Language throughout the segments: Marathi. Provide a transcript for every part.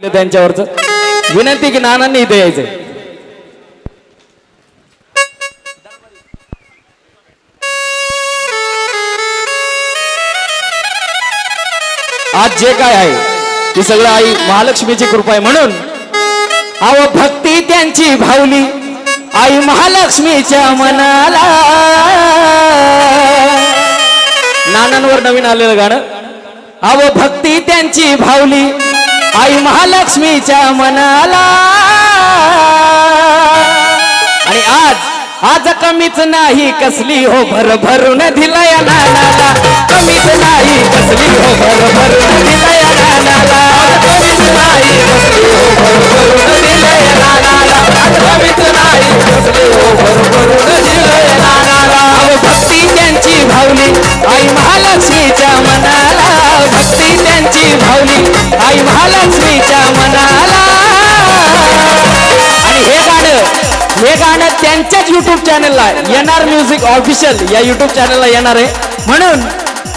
त्यांच्यावरच. विनंती की नानांनी इथे यायचंय आज जे काय आहे ती सगळं आई महालक्ष्मीची कृपा आहे म्हणून अव भक्ती त्यांची भावली. आई महालक्ष्मीच्या मनाला. नानांवर नवीन आलेलं गाणं. अव भक्ती त्यांची भावली. आई महालक्ष्मीच्या मनाला. आणि आज आज कमीच नाही कसली हो भर भरून दिलय नानाला. कमीच नाही कसली हो भर भरून त्यांच्याच युट्यूब चॅनलला एन आर म्युझिक ऑफिशियल या युट्यूब चॅनलला येणार आहे. म्हणून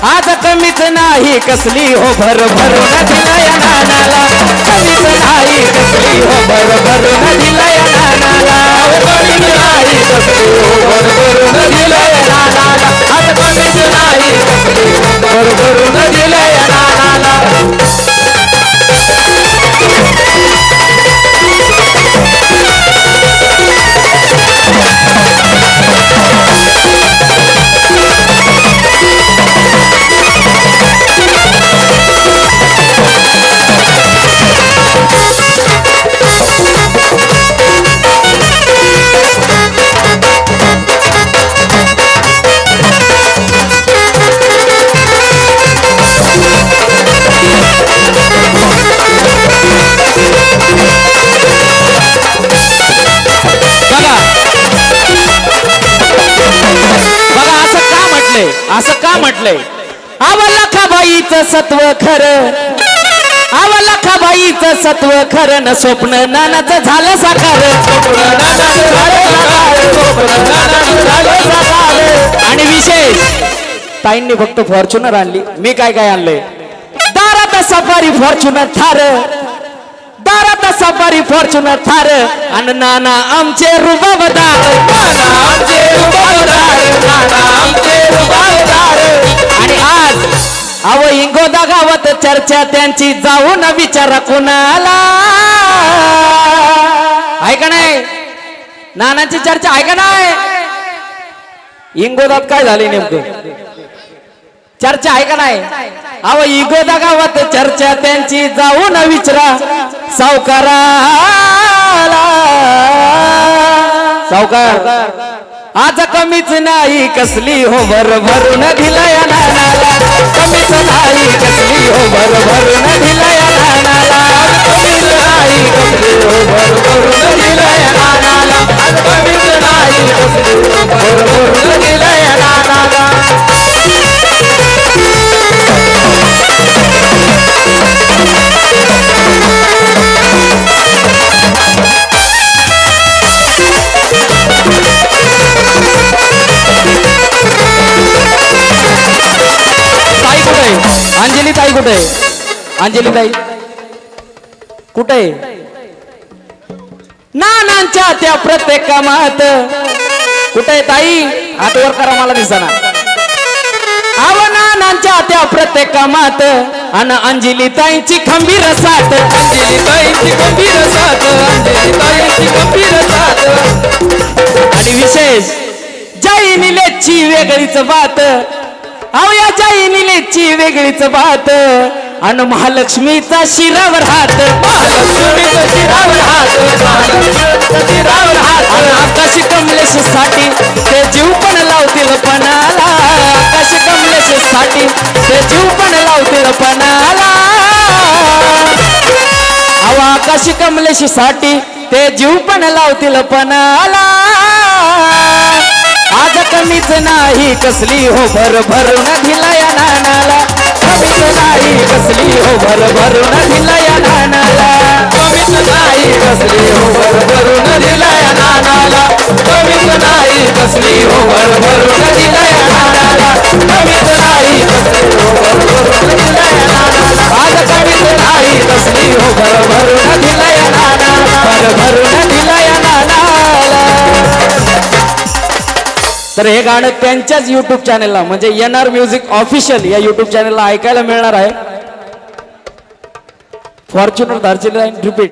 आज कमीच नाही कसली हो भर भरून दिलय नानाला कमीच नाही कसली हो भर भर दिलय नानाला म्हटलंय असं का म्हटलंय आव लखाबाईचं सत्व खर. आव लखाबाईचं सत्व खर न स्वप्न नानाच झालं साकार. झालं साकार. आणि विशेष ताईंनी फक्त फॉर्च्युनर आणली. मी काय काय आणलंय दारात सफारी फॉर्च्युनर थार. दारात सफारी फॉर्च्युनर थार. आणि नाना आमचे रुबाबदार. नाना आमचे रुबाबदार. नाना चर्चा त्यांची जाऊन विचारा कुणाला? ऐका नाही. नानांची चर्चा ऐका नाही. इंगोदात काय झाली नेमकं? चर्चा ऐका नाही. अहो इगोदा गावात चर्चा त्यांची जाऊन विचारा सावकाराला. सावकार आज कमीच नाही कसली हो भर भरून दिलय नानाला. कमीच नाही कसली हो भर भरून दिलय नानाला कमीच नाही कसली हो भर कुठे? आहे अंजली ताई कुठे? आहे नानांच्या त्या प्रत्येक कामात कुठे आहे ताई? हात करा मला दिसना. अव नानांच्या त्या प्रत्येक कामात अन अंजली ताईंची खंबीर साथ. अंजली ताईंची खंबीर साथ अंजली ताईंची खंबीर साथ. आणि विशेष जय वेगळीच बात अहो या जय निलेची वेगळीच बात. अन महालक्ष्मीचा शिरावर हात. महालक्ष्मीचा शिरावर हात. महालक्ष्मीचा शिरावर हात. अन आकाशी कमलेशसाठी ते जीव पण लावतील पणाला. आकाशी कमलेशसाठी ते जीव पण लावतील पणाला. अहो आकाशी कमलेशसाठी ते जीव पण लावतील पणाला. हवीच नाही कसली हो भर भरून दिलय नानाला हवीच नाही कसली हो भर भरून दिलय नानाला तर हे गाणं त्यांच्याच युट्यूब चॅनेलला म्हणजे एन आर म्युझिक ऑफिशियल या युट्यूब चॅनेलला ऐकायला मिळणार आहे. Fortuner Darjeeling repeat